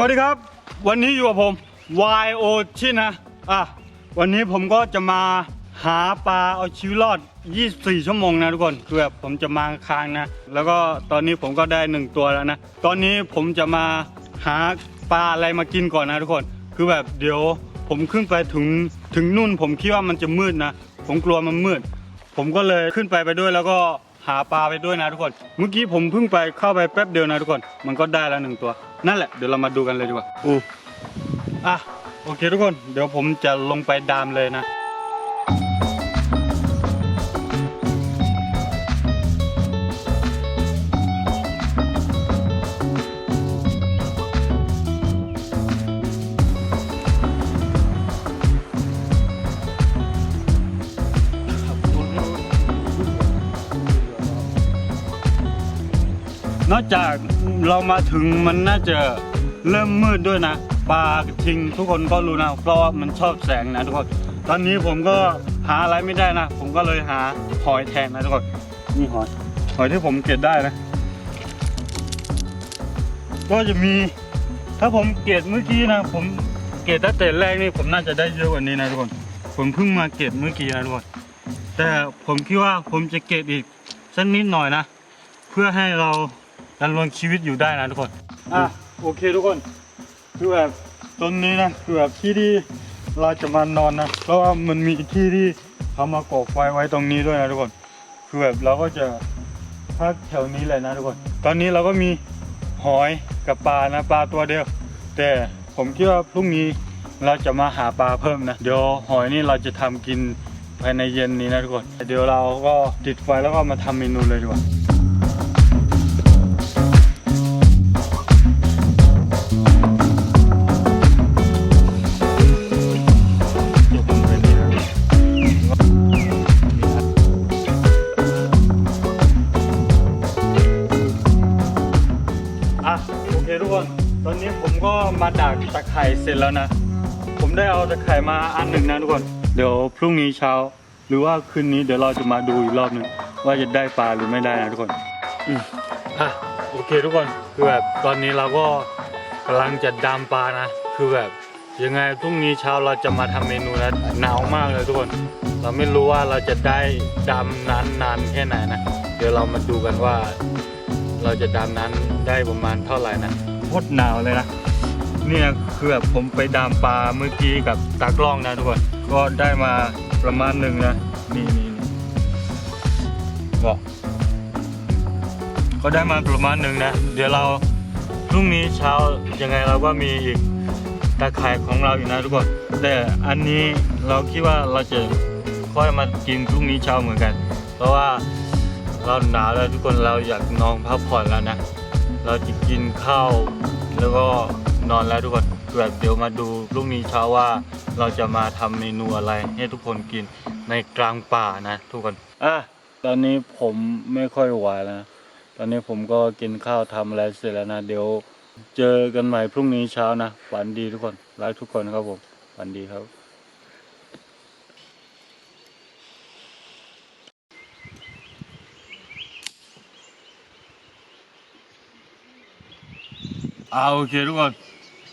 สวัสดีครับ วันนี้อยู่กับผม YO ชินนะอะวันนี้ผมก็จะมาหาปลาเอาชีวิตรอด 24 ชั่วโมงนะทุกคนคือแบบผมจะมาค้างนะ แล้วก็ตอนนี้ผมก็ได้หนึ่งตัวแล้วนะ ตอนนี้ผมจะมาหาปลาอะไรมากินก่อนนะทุกคน คือแบบเดี๋ยวผมขึ้นไปถึงถึงนู่นผมคิดว่ามันจะมืดนะ ผมกลัวมันมืด ผมก็เลยขึ้นไปไปด้วยแล้วก็ หาปลาไปด้วยนะทุกคน เมื่อกี้ผมเพิ่งไปเข้าไปแป๊บเดียวนะทุกคน มันก็ได้แล้วหนึ่งตัว นั่นแหละ เดี๋ยวเรามาดูกันเลยดีกว่าอู้อะ โอเคทุกคน เดี๋ยวผมจะลงไปดามเลยนะ นอกจากเรามาถึงมันน่าจะเริ่มมืดด้วยนะปลากระทิงทุกคนก็รู้นะเพราะว่ามันชอบแสงนะทุกคนตอนนี้ผมก็หาอะไรไม่ได้นะ ผมก็เลยหาหอยแทนนะทุกคนนี่หอยหอยที่ผมเก็บได้นะ ก็จะมี ถ้าผมเก็บเมื่อกี้นะ ผมเก็บตั้งแต่แรกนี่ผมน่าจะได้เยอะกว่านี้นะทุกคนผมเพิ่งมาเก็บเมื่อกี้นะทุกคนแต่ผมคิดว่าผมจะเก็บอีกสักนิดหน่อยนะ เพื่อให้เรา ดำรงชีวิตอยู่ได้นะทุกคน อะโอเคทุกคน คือแบบตรงนี้นะคือแบบที่ที่เราจะมานอนนะ เพราะว่ามันมีที่ที่เขามาก่อไฟไว้ตรงนี้ด้วยนะทุกคน คือแบบเราก็จะพักแถวนี้เลยนะทุกคน ตอนนี้เราก็มีหอยกับปลานะปลาตัวเดียว แต่ผมคิดว่าพรุ่งนี้เราจะมาหาปลาเพิ่มนะ เดี๋ยวหอยนี่เราจะทำกินภายในเย็นนี้นะทุกคน เดี๋ยวเราก็ติดไฟแล้วก็มาทำเมนูเลยดีกว่า เคทุกคนตอนนี้ผมก็มาดักตะไคร่เสร็จแล้วนะ ผมได้เอาตะไคร่มาอันหนึ่งนะทุกคน เดี๋ยวพรุ่งนี้เช้า หรือว่าคืนนี้เดี๋ยวเราจะมาดูอีกรอบหนึ่งว่าจะได้ปลาหรือไม่ได้นะทุกคนอืมอะโอเคทุกคนคือแบบตอนนี้เราก็กำลังจะดำปลานะ คือแบบยังไงพรุ่งนี้เช้าเราจะมาทำเมนูแล้วหนาวมากเลยทุกคน เราไม่รู้ว่าเราจะได้ดำนานนานแค่ไหนนะ เดี๋ยวเรามาดูกันว่า เราจะดำนั้นได้ประมาณเท่าไหร่นะโคตรหนาวเลยนะเนี่ยคือแบบผมไปดำปลาเมื่อกี้กับตากล้องนะทุกคนก็ได้มาประมาณหนึ่งนะนี่นี่นี่ก็ก็ได้มาประมาณหนึ่งนะ เดี๋ยวเราพรุ่งนี้เช้ายังไงเราก็มีอีกตาข่ายของเราอยู่นะทุกคนแต่อันนี้เราคิดว่าเราจะค่อยมากินพรุ่งนี้เช้าเหมือนกัน เพราะว่า เราหนาวแล้วทุกคนเราอยากนอนพักผ่อนแล้วนะ เราจะกินข้าวแล้วก็นอนแล้วทุกคนแบบเดี๋ยวมาดูพรุ่งนี้เช้าว่าเราจะมาทำเมนูอะไรให้ทุกคนกินในกลางป่านะ ทุกคนอะตอนนี้ผมไม่ค่อยไหวแล้วนะตอนนี้ผมก็กินข้าวทำอะไรเสร็จแล้วนะ เดี๋ยวเจอกันใหม่พรุ่งนี้เช้านะฝันดีทุกคนรักทุกคนครับผมฝันดีครับ เอาโอเคทุกคน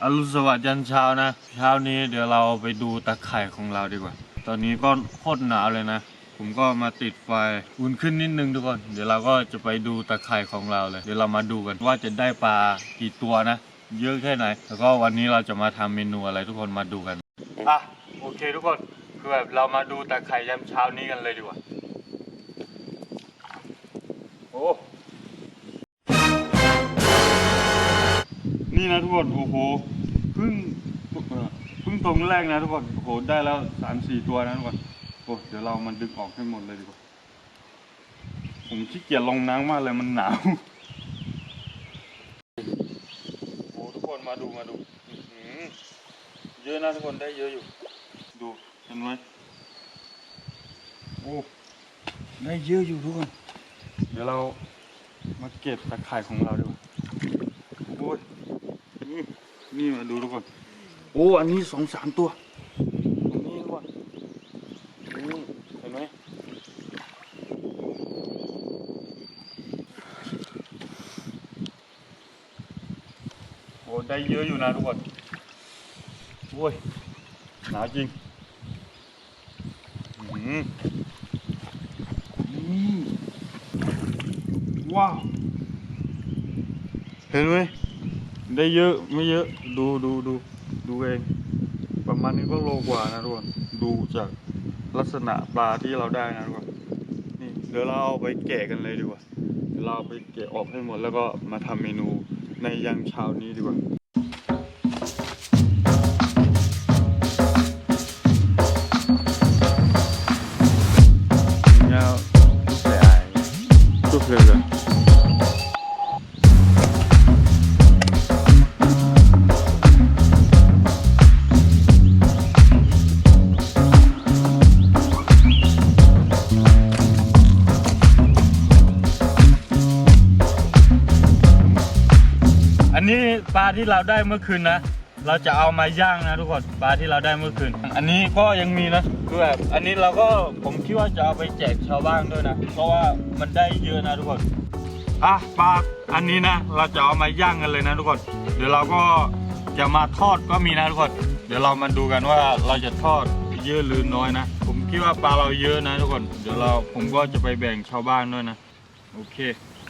อรุณสวัสดิ์ยันเช้านะ เช้านี้เดี๋ยวเราไปดูตะไคร่ของเราดีกว่า ตอนนี้ก็โคตรหนาวเลยนะ ผมก็มาติดไฟอุ่นขึ้นนิดนึงทุกคน เดี๋ยวเราก็จะไปดูตะไคร่ของเราเลย เดี๋ยวเรามาดูกันว่าจะได้ปลากี่ตัวนะ เยอะแค่ไหน แล้วก็วันนี้เราจะมาทำเมนูอะไรทุกคนมาดูกัน อะโอเคทุกคนคือแบบเรามาดูตะไคร่ยามเช้านี้กันเลยดีกว่า โอ้ นี่นะทุกคนโอ้โหเพิ่งเพิ่งตรงแรกนะทุกคนโอ้โหได้แล้วสามสี่ตัวนะทุกคนโอ้เดี๋ยวเรามันดึงออกให้หมดเลยดีกว่าผมขี้เกียจลงน้ำมากเลยมันหนาวโอ้ทุกคนมาดูมาดูเยอะนะทุกคนได้เยอะอยู่ ดูเห็นไหมโอ้ได้เยอะอยู่ทุกคน เดี๋ยวเรามาเก็บตะข่ายของเราดีกว่าโอ้ยนี่ นี่มาดูทุกคนโอ้อันนี้สองสามตัวอันนี้ทุกคนนี่เห็นไหมโอ้ได้เยอะอยู่นะทุกคนโอ้ยหนาวจริงอื้อหือนี่ว้าว เห็นไหมได้เยอะ ไม่เยอะ ดูดูดูดูเอง ประมาณนี้ก็โลกว่านะทุกคนดูจากลักษณะปลาที่เราได้นะทุกคนนี่เดี๋ยวเราเอาไปแกะกันเลยดีกว่าเราไปแกะออกให้หมดแล้วก็มาทำเมนูในยังเช้านี้ดีกว่า นี้ปลาที่เราได้เมื่อคืนนะ เราจะเอามาย่างนะทุกคนปลาที่เราได้เมื่อคืน อันนี้ก็ยังมีนะคือแบบอันนี้เราก็ผมคิดว่าจะเอาไปแจกชาวบ้านด้วยนะ เพราะว่ามันได้เยอะนะทุกคนอะปลาอันนี้นะ เราจะเอามาย่างกันเลยนะทุกคน เดี๋ยวเราก็จะมาทอดก็มีนะทุกคน เดี๋ยวเรามาดูกันว่าเราจะทอดเยอะหรือน้อยนะ ผมคิดว่าปลาเราเยอะนะทุกคน เดี๋ยวเราผมก็จะไปแบ่งชาวบ้านด้วยนะ โอเค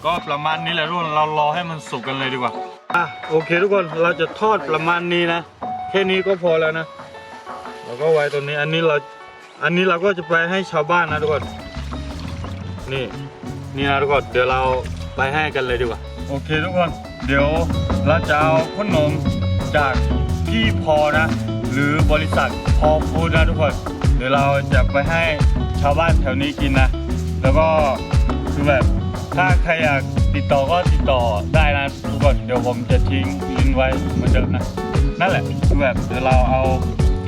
ก็ประมาณนี้แหละทุกคน เรารอให้มันสุกกันเลยดีกว่า อะโอเคทุกคนเราจะทอดประมาณนี้นะ แค่นี้ก็พอแล้วนะเราก็ไว้ตรงนี้อันนี้เราอันนี้เราก็จะไปให้ชาวบ้านนะทุกคนนี่นี่นะทุกคนเดี๋ยวเราไปให้กันเลยดีกว่าโอเคทุกคน เดี๋ยวเราจะเอาขนมจากพี่พอนะ หรือบริษัทพอฟูดนะทุกคน เดี๋ยวเราจะไปให้ชาวบ้านแถวนี้กินนะ แล้วก็คือแบบถ้าใครอยาก ติดต่อก็ติดต่อได้นะทุกคนเดี๋ยวผมจะทิ้งลิงก์ไว้เหมือนเดิมนะนั่นแหละคือแบบเดี๋ยวเราเอา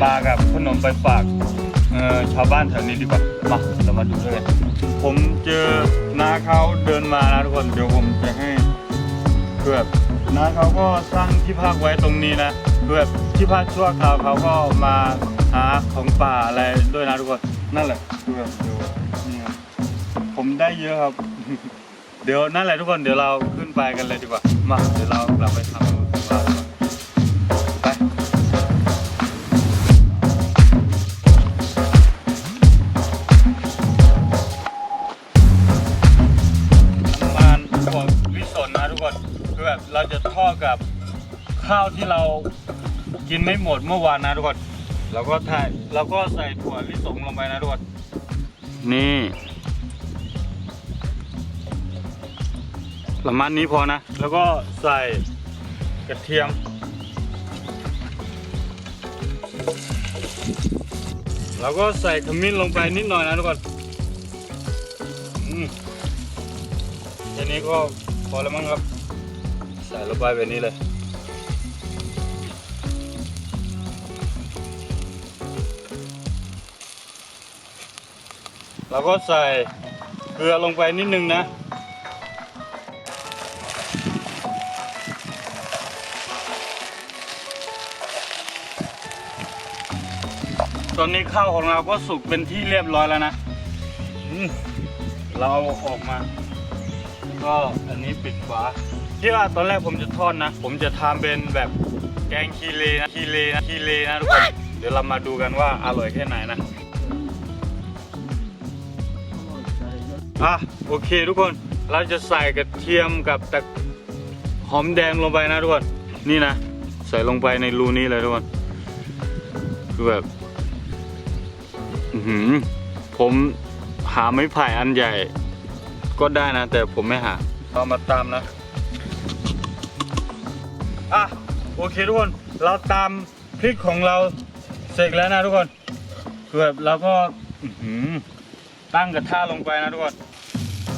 ปลากับขนมไปฝากเออชาวบ้านแถวนี้ดีกว่ามาเรามาดูด้วยกันผมเจอน้าเขาเดินมานะทุกคนเดี๋ยวผมจะให้คือแบบน้าเขาก็สร้างที่พักไว้ตรงนี้นะคือแบบที่พักชั่วคราวเขาก็มาหาของป่าอะไรด้วยนะทุกคนนั่นแหละคือแบบเดี๋ยวนี่ครับผมได้เยอะครับ เดี๋ยวนั่นแหละทุกคนเดี๋ยวเราขึ้นไปกันเลยดีกว่า มาเดี๋ยวเรากลับไปทำของเราไปน้ำมันถั่วลิสนนะทุกคนคือแบบเราจะทอดกับข้าวที่เรากินไม่หมดเมื่อวานนะทุกคนเราก็ถ่ายเราก็ใส่ถั่วลิสงลงไปนะทุกคนนี่ ประมาณนี้พอนะ แล้วก็ใส่กระเทียม แล้วก็ใส่ขมิ้นลงไปนิดหน่อยนะทุกคนอืมแค่นี้ก็พอแล้วมั้งครับ ใส่ลงไปแบบนี้เลยแล้วก็ใส่เกลือลงไปนิดนึงนะ ตอนนี้ข้าวของเราก็สุกเป็นที่เรียบร้อยแล้วนะอืมเราเอาออกมา ก็อันนี้ปิดฝาที่ว่าตอนแรกผมจะทอดนะ ผมจะทำเป็นแบบแกงคีเลนะคีเลนะคีเลนะทุกคนเดี๋ยวเรามาดูกันว่าอร่อยแค่ไหนนะอะโอเคทุกคนเราจะใส่กระเทียมกับตะหอมแดงลงไปนะทุกคนนี่นะ ใส่ลงไปในรูนี้เลยทุกคนคือแบบอือ หือ ผมหาไม้ไผ่อันใหญ่ ก็ได้นะ แต่ผมไม่หาเรามาตามนะ อะ โอเคทุกคน เราตามพริกของเราเสร็จแล้วนะทุกคนคือแบบเราก็อื้อหือตั้งกระทะลงไปนะทุกคน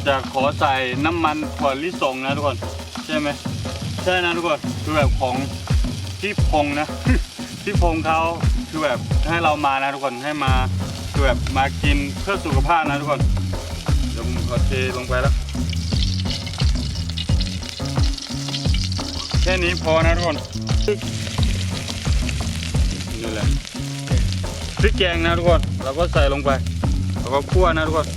จะขอใส่น้ำมันถั่วลิสงนะทุกคน ใช่ไหม ใช่นะทุกคน คือแบบของพี่พงษ์นะ พี่พงษ์เขาคือแบบให้เรามานะทุกคนให้มา คือแบบมากินเพื่อสุขภาพนะทุกคน เดี๋ยวผมขอเทลงไปแล้ว แค่นี้พอนะทุกคน นี่แหละพริกแกงนะทุกคน เราก็ใส่ลงไป แล้วก็คั่วนะทุกคน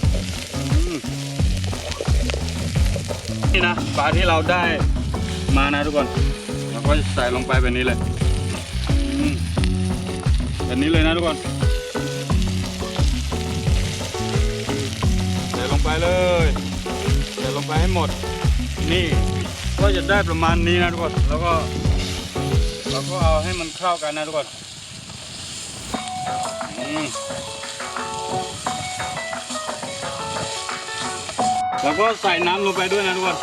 นี่นะปลาที่เราได้มานะทุกคน เราก็จะใส่ลงไปแบบนี้เลยแบบนี้เลยนะทุกคน ใส่ลงไป เลยใส่ลงไปให้หมด นี่ก็จะได้ประมาณนี้นะทุกคนแล้วก็เราก็เอาให้มันเข้ากันนะทุกคนอืมแล้วก็ใส่น้ำลงไปด้วยนะทุกคน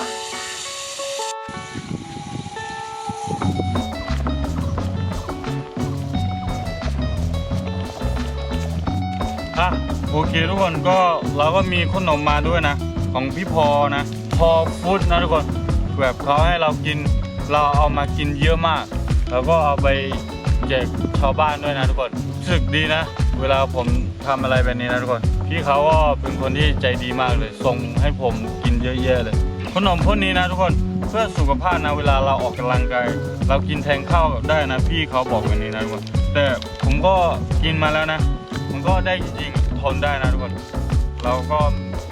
เคทุกคนก็เราก็มีขนมมาด้วยนะ ของพี่พอนะพอฟู้ดนะทุกคนแบบเขาให้เรากินเราเอามากินเยอะมาก แล้วก็เอาไปแจกชาวบ้านด้วยนะทุกคนรู้สึกดีนะ เวลาผมทำอะไรแบบนี้นะทุกคนพี่เขาก็เป็นคนที่ใจดีมากเลยส่งให้ผมกินเยอะแยะเลย ขนมพวกนี้นะทุกคนเพื่อสุขภาพนะเวลาเราออกกำลังกายเรากินแทนข้าวได้นะ พี่เขาบอกแบบนี้นะทุกคนแต่ผมก็กินมาแล้วนะมันก็ได้จริง ทนได้นะทุกคน เราก็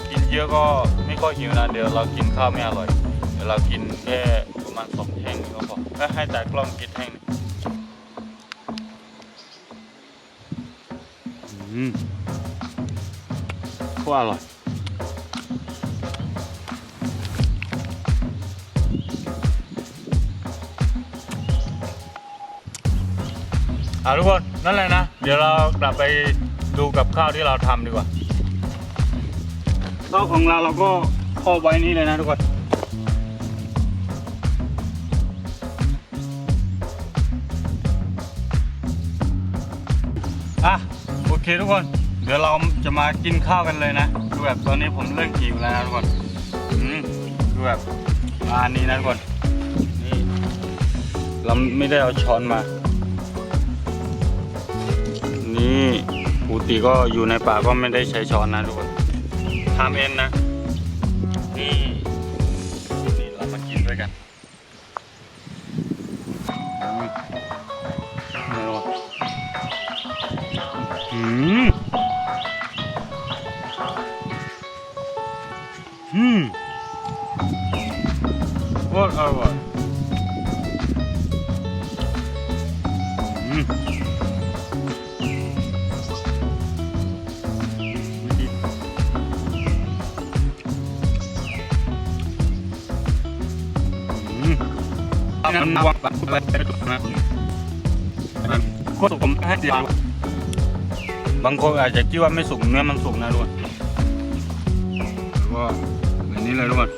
กินเยอะก็ไม่ค่อยหิวนะ เดี๋ยวเรากินข้าวไม่อร่อย เดี๋ยวเรากินแค่ประมาณสองแท่งก็พอเอ้ยให้แต่กล้องกินแท่งหนึ่งอืมโคตรอร่อยอ่าทุกคน นั่นแหละนะ เดี๋ยวเรากลับไป ดูกับข้าวที่เราทำดีกว่าข้าวของเราเราก็ครอบไว้นี่เลยนะทุกคนอะโอเคทุกคน เดี๋ยวเราจะมากินข้าวกันเลยนะคือแบบตอนนี้ผมเริ่มหิวแล้วนะทุกคนอืมคือแบบอันนี้นะทุกคนนี่เราไม่ได้เอาช้อนมา นี่ปก ติก็อยู่ในป่าก็ไม่ได้ใช้ช้อนนะทุกคนทำเองนะ มันวางปักไปไปถูนะก็สุกผมให้เดียวบางคนอาจจะคิดว่าไม่สุกเนื้อมันสุกนะทุกคนก็แบบนี้เลยทุกคน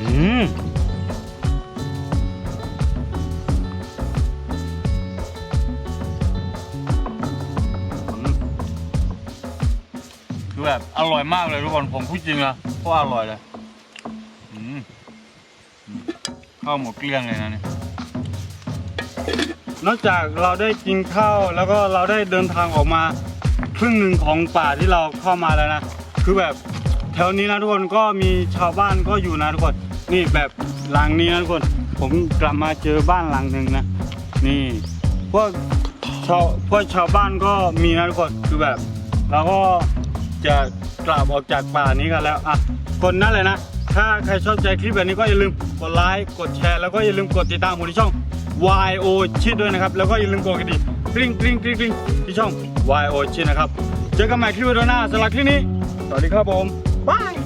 อืมคือแบบอร่อยมากเลยทุกคนผมพูดจริงนะเพราะอร่อยเลย ข้าวหมดเกลี้ยงเลยนะเนี่ยนอกจากเราได้กินข้าวแล้วก็เราได้เดินทางออกมาครึ่งหนึ่งของป่าที่เราเข้ามาแล้วนะ คือแบบแถวนี้นะทุกคนก็มีชาวบ้านก็อยู่นะทุกคน นี่แบบหลังนี้นะทุกคน ผมกลับมาเจอบ้านหลังหนึ่งนะ นี่พวกชาวพวกชาวบ้านก็มีนะทุกคน คือแบบเราก็จะกลับออกจากป่านี้กันแล้วอะกดนั่นเลยนะ ถ้าใครชอบใจคลิปแบบนี้ก็อย่าลืมกดไลค์กดแชร์แล้วก็อย่าลืมกดติดตามผมที่ช่อง YO ชิดด้วยนะครับ แล้วก็อย่าลืมกดกระดิ่งกริ๊งกริ๊งกริ๊งกริ๊งที่ช่อง YO ชิดนะครับ เจอกันใหม่คลิปวิดีโอหน้าสำหรับคลิปนี้ สวัสดีครับผมบาย